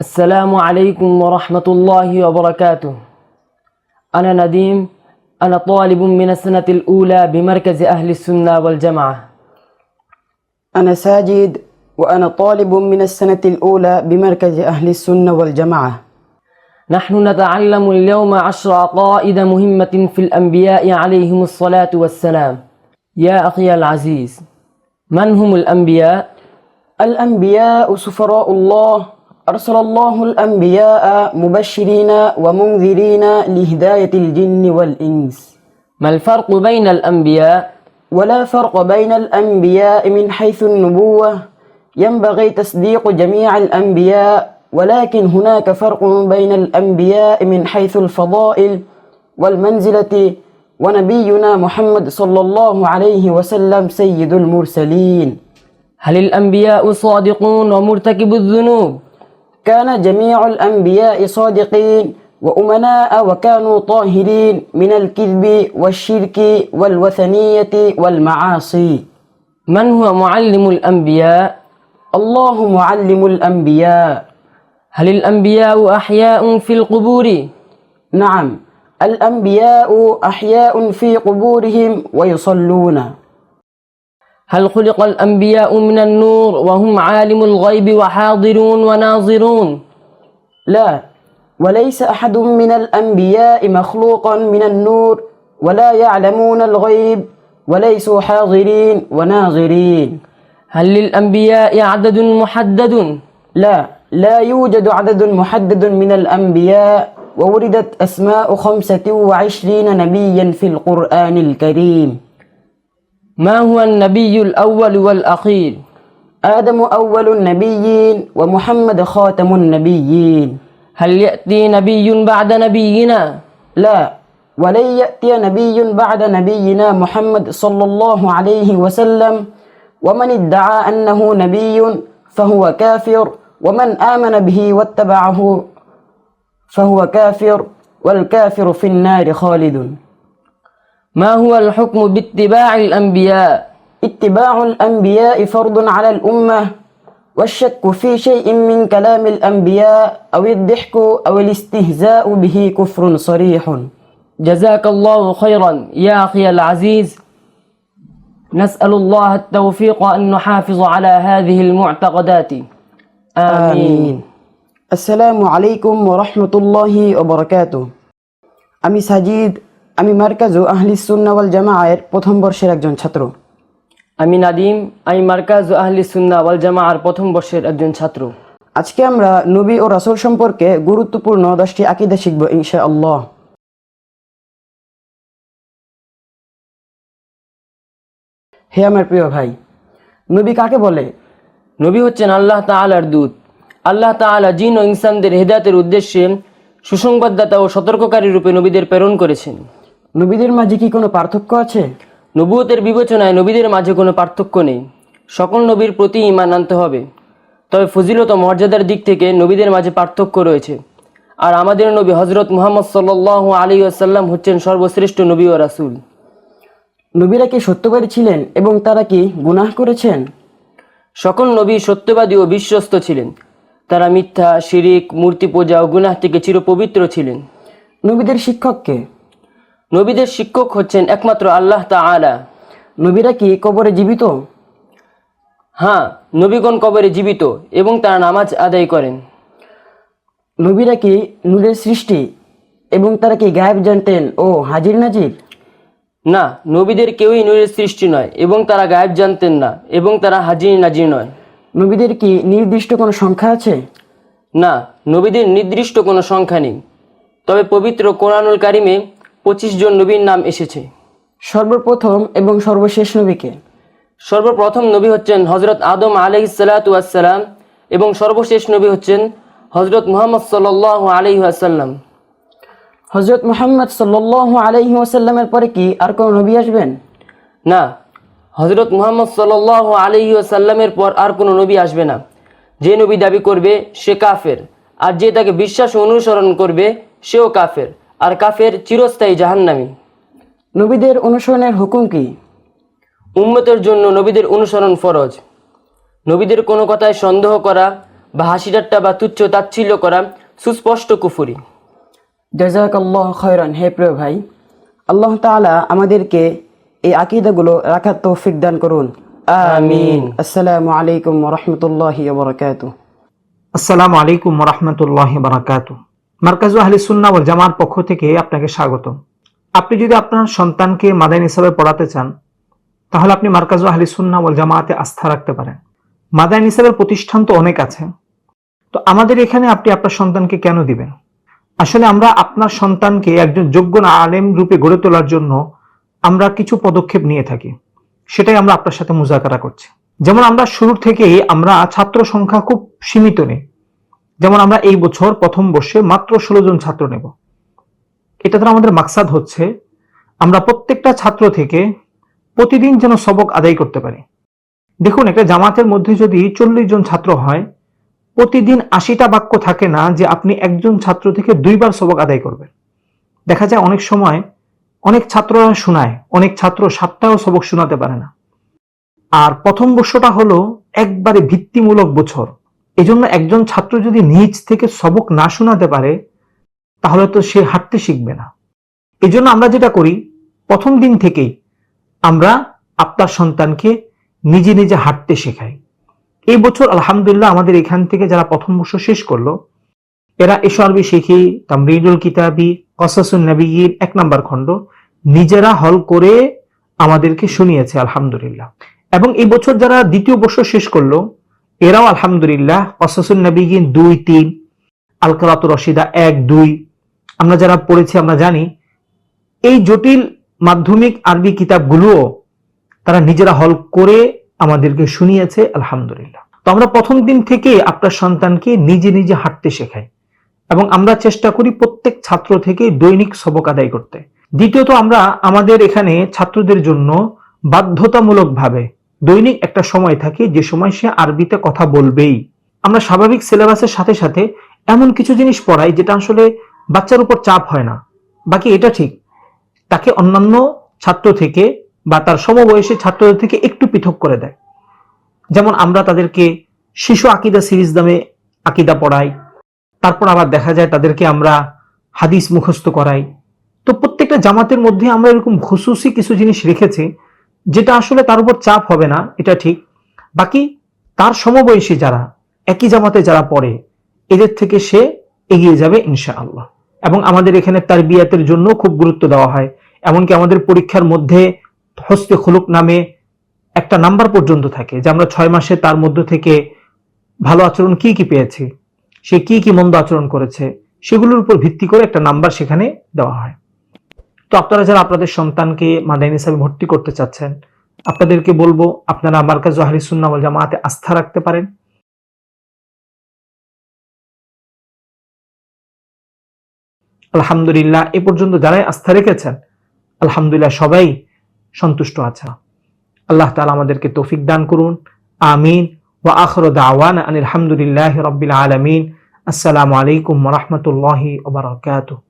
السلام عليكم ورحمة الله وبركاته. أنا نديم أنا طالب من السنة الأولى بمركز أهل السنة والجماعة. أنا ساجد وأنا طالب من السنة الأولى بمركز أهل السنة والجماعة. نحن نتعلم اليوم عشر عقائد مهمة في الأنبياء عليهم الصلاة والسلام. يا أخي العزيز من هم الأنبياء؟ الأنبياء سفراء الله أرسل الله الأنبياء مبشرين ومنذرين لهداية الجن والإنس ما الفرق بين الأنبياء؟ ولا فرق بين الأنبياء من حيث النبوة ينبغي تصديق جميع الأنبياء ولكن هناك فرق بين الأنبياء من حيث الفضائل والمنزلة ونبينا محمد صلى الله عليه وسلم سيد المرسلين هل الأنبياء صادقون ومرتكب الذنوب؟ كان جميع الأنبياء صادقين وأمناء وكانوا طاهرين من الكذب والشرك والوثنية والمعاصي من هو معلم الأنبياء؟ الله معلم الأنبياء هل الأنبياء أحياء في القبور؟ نعم الأنبياء أحياء في قبورهم ويصلون هل خلق الأنبياء من النور وهم عالم الغيب وحاضرون وناظرون؟ لا وليس أحد من الأنبياء مخلوقا من النور ولا يعلمون الغيب وليسوا حاضرين وناظرين هل للأنبياء عدد محدد؟ لا لا يوجد عدد محدد من الأنبياء ووردت أسماء خمسة وعشرين نبيا في القرآن الكريم ما هو النبي الأول والأخير؟ آدم أول النبيين ومحمد خاتم النبيين هل يأتي نبي بعد نبينا؟ لا ولن يأتي نبي بعد نبينا محمد صلى الله عليه وسلم ومن ادعى أنه نبي فهو كافر ومن آمن به واتبعه فهو كافر والكافر في النار خالد ما هو الحكم باتباع الأنبياء؟ اتباع الأنبياء فرض على الأمة والشك في شيء من كلام الأنبياء أو الضحك أو الاستهزاء به كفر صريح جزاك الله خيرا يا أخي العزيز نسأل الله التوفيق أن نحافظ على هذه المعتقدات آمين, আমিন আসসালামু আলাইকুম ওরহমতুল্লাহি ওবরাকাতু আমি সাজিদ আমি মার্কাজু আহলিস সুন্না ওয়াল জামায়ের প্রথম বর্ষের একজন ছাত্র। আমি নাদিম আমি মার্কাজ আহলি সুন্না ওয়াল জামাআর প্রথম বর্ষের একজন ছাত্র। আজকে আমরা নবী ও রাসূল সম্পর্কে গুরুত্বপূর্ণ দশটি আকিদা শিখব ইনশা আল্লাহ হে আমার প্রিয় ভাই নবী কাকে বলে? নবী হচ্ছেন আল্লাহ তাআলার দূত। আল্লাহ তাআলা জিন ও ইনসানদের হেদায়েতের উদ্দেশ্যে সুসংবাদদাতা ও সতর্ককারী রূপে নবীদের প্রেরণ করেছেন। নবীদের মাঝে কি কোনো পার্থক্য আছে? নবুয়তের বিবেচনায় নবীদের মাঝে কোনো পার্থক্য নেই। সকল নবীর প্রতি ইমান আনতে হবে। তবে ফজিলত মর্যাদার দিক থেকে নবীদের মাঝে পার্থক্য রয়েছে। আর আমাদের নবী হজরত মুহাম্মদ সাল্লাহ আলী আসাল্লাম হচ্ছেন সর্বশ্রেষ্ঠ নবী ও রাসুল। নবীরা কি সত্যবাদী ছিলেন এবং তারা কি গুনাহ করেছেন? সকল নবী সত্যবাদী ও বিশ্বস্ত ছিলেন। তারা মিথ্যা শিরিক মূর্তি পূজা ও গুনাহ থেকে চিরপবিত্র ছিলেন। নবীদের শিক্ষককে নবীদের শিক্ষক হচ্ছেন একমাত্র আল্লাহ তাআলা। নবীরা কি কবরে জীবিত? হ্যাঁ নবীগণ কবরে জীবিত এবং তারা নামাজ আদায় করেন। নবীরা কি নূরের সৃষ্টি এবং তারা কি গায়েব, জানতেন ও হাজির, নাজির? না, নবীদের কেউই নূরের সৃষ্টি নয় এবং তারা গায়েব, জানতেন না এবং তারা হাজির, নাজির নয়। নবীদের কি নির্দিষ্ট কোনো সংখ্যা আছে? না, নবীদের নির্দিষ্ট কোনো সংখ্যা নেই। তবে পবিত্র কোরআনুল কারিমে পঁচিশ জন নবীর নাম এসেছে। সর্বপ্রথম এবং সর্বশেষ নবীকে সর্বপ্রথম নবী হচ্ছেন হজরত আদম আলহিসাল্লাম এবং সর্বশেষ নবী হচ্ছেন হজরত মুহাম্মদ সাল আলহিহাসাল্লাম হজরত মোহাম্মদ সাল্লাহ আলহি ওয়াসাল্লামের পরে কি আর কোনো নবী আসবেন? না হজরত মুহাম্মদ সাল আলহিহাসাল্লামের পর আর কোনো নবী আসবে না। যে নবী দাবি করবে সে কাফের আর যে তাকে বিশ্বাস অনুসরণ করবে সেও কাফের। আর কাফের চিরস্থায়ী জাহান্নামী। নবীদের অনুসরণের হুকুম কি? উম্মতের জন্য নবীদের অনুসরণ ফরজ। নবীদের কোনো কথায় সন্দেহ করা বা হাসি ঠাট্টা বা তুচ্ছ তাচ্ছিল্য করা সুস্পষ্ট কুফুরি। জাজাকাল্লাহ খয়রান। হে প্রিয় ভাই আল্লাহ তাআলা আমাদেরকে এই আকিদাগুলো রাখার তৌফিক দান করুন। আমিন। আসসালামু আলাইকুম ওয়া রাহমাতুল্লাহি ওয়া আসসালামু আলাইকুম রহমতুল্লাহ বারাকাত মার্কাজু আহলি সুন্না ওয়াল জামার পক্ষ থেকে আপনাকে স্বাগত আপনি যদি আপনার সন্তানকে মাদাইন হিসাবে পড়াতে চান, তাহলে আপনি মার্কাজু আহলি সুন্না ওয়াল জামাতে আস্থা রাখতে পারেন। মাদাইন হিসাবের প্রতিষ্ঠান তো অনেক আছে। তো আমাদের এখানে আপনি আপনার সন্তানকে কেন দিবেন? আসলে আমরা আপনার সন্তানকে একজন যোগ্য আলেম রূপে গড়ে তোলার জন্য আমরা কিছু পদক্ষেপ নিয়ে থাকি। সেটাই আমরা আপনার সাথে মুজাকারা করছি। যেমন আমরা শুরু থেকেই আমরা ছাত্র সংখ্যা খুব সীমিত নেই। যেমন আমরা এই বছর প্রথম বর্ষে মাত্র ষোলো জন ছাত্র নেব। এটা দ্বারা আমাদের মাকসাদ হচ্ছে, আমরা প্রত্যেকটা ছাত্র থেকে প্রতিদিন যেন সবক আদায় করতে পারি। দেখুন, একটা জামাতের মধ্যে যদি চল্লিশ জন ছাত্র হয়, প্রতিদিন আশিটা বাক্য থাকে না যে আপনি একজন ছাত্র থেকে দুইবার সবক আদায় করবেন। দেখা যায় অনেক সময় অনেক ছাত্ররা শোনায়, অনেক ছাত্র সাতটাও সবক শোনাতে পারে না। আর প্রথম বর্ষটা হলো একবারে ভিত্তিমূলক বছর। এজন্য একজন ছাত্র যদি নিজ থেকে সবক না শোনাতে পারে, তাহলে তো সে হাঁটতে শিখবে না। এজন্য আমরা যেটা করি, প্রথম দিন থেকেই আমরা আপনার সন্তানকে নিজে নিজে হাঁটতে শেখাই। এই বছর আলহামদুলিল্লাহ আমাদের এখান থেকে যারা প্রথম বর্ষ শেষ করল, এরা এসআরবি শিখি, তামরিদুল কিতাবি, কসাসুন নবীর এক নাম্বার খণ্ড নিজেরা হল করে আমাদেরকে শুনিয়েছে, আলহামদুলিল্লাহ। এবং এই বছর যারা দ্বিতীয় বর্ষ শেষ করল এরাও আলহামদুলিল্লাহ কসাসুন নবীগিন দুই তিন আল রশিদা এক, দুই। আমরা যারা পড়েছি, আমরা জানি এই জটিল মাধ্যমিক আরবি কিতাবগুলোও তারা নিজেরা হল করে আমাদেরকে শুনিয়েছে, আলহামদুলিল্লাহ। তো আমরা প্রথম দিন থেকে আপনার সন্তানকে নিজে নিজে হাঁটতে শেখাই এবং আমরা চেষ্টা করি প্রত্যেক ছাত্র থেকে দৈনিক সবক আদায় করতে। দ্বিতীয়ত আমরা আমাদের এখানে ছাত্রদের জন্য বাধ্যতামূলকভাবে দৈনিক একটা সময় থাকে, যে সময় সে আরবিতে কথা বলবেই। আমরা স্বাভাবিক সিলেবাসের সাথে সাথে এমন কিছু জিনিস পড়াই, যেটা আসলে বাচ্চার উপর চাপ হয় না। বাকি এটা ঠিক। তাকে অন্যান্য ছাত্র থেকে বা তার সমবয়সী ছাত্রদের থেকে একটু পৃথক করে দেয়। যেমন আমরা তাদেরকে শিশু আকিদা সিরিজ নামে আকিদা পড়াই, তারপর আবার দেখা যায় তাদেরকে আমরা হাদিস মুখস্থ করাই। তো প্রত্যেকটা জামাতের মধ্যে আমরা এরকম খুশুসি কিছু জিনিস রেখেছি যেটা আসলে তার উপর চাপ হবে না, এটা ঠিক। বাকি তার সমবয়সী যারা, একই জামাতে যারা পড়ে, এদের থেকে সে এগিয়ে যাবে ইনশা আল্লাহ এবং আমাদের এখানে তার বিয়াতের জন্য খুব গুরুত্ব দেওয়া হয়। এমনকি আমাদের পরীক্ষার মধ্যে হস্তে খুলুক নামে একটা নাম্বার পর্যন্ত থাকে যে আমরা ছয় মাসে তার মধ্য থেকে ভালো আচরণ কি কি পেয়েছি, সে কি কি মন্দ আচরণ করেছে, সেগুলোর উপর ভিত্তি করে একটা নাম্বার সেখানে দেওয়া হয়। তো আপনারা যারা আপনাদের সন্তানকে মাদাইন হিসাবে ভর্তি করতে চাচ্ছেন, আপনাদেরকে বলব, আপনারা মার্কাজ আহলি সুন্নাহ ওয়াল জামাতে আস্থা রাখতে পারেন। আলহামদুলিল্লাহ, এ পর্যন্ত যারাই আস্থা রেখেছেন, আলহামদুলিল্লাহ সবাই সন্তুষ্ট আছে। আল্লাহ তালা আমাদেরকে তৌফিক দান করুন। আমিন। ওয়া আখিরু দাওয়ানা আনিল হামদুলিল্লাহি রাব্বিল আলামিন। আসসালামু আলাইকুম রাহমাতুল্লাহি ওয়া বারাকাতুহু।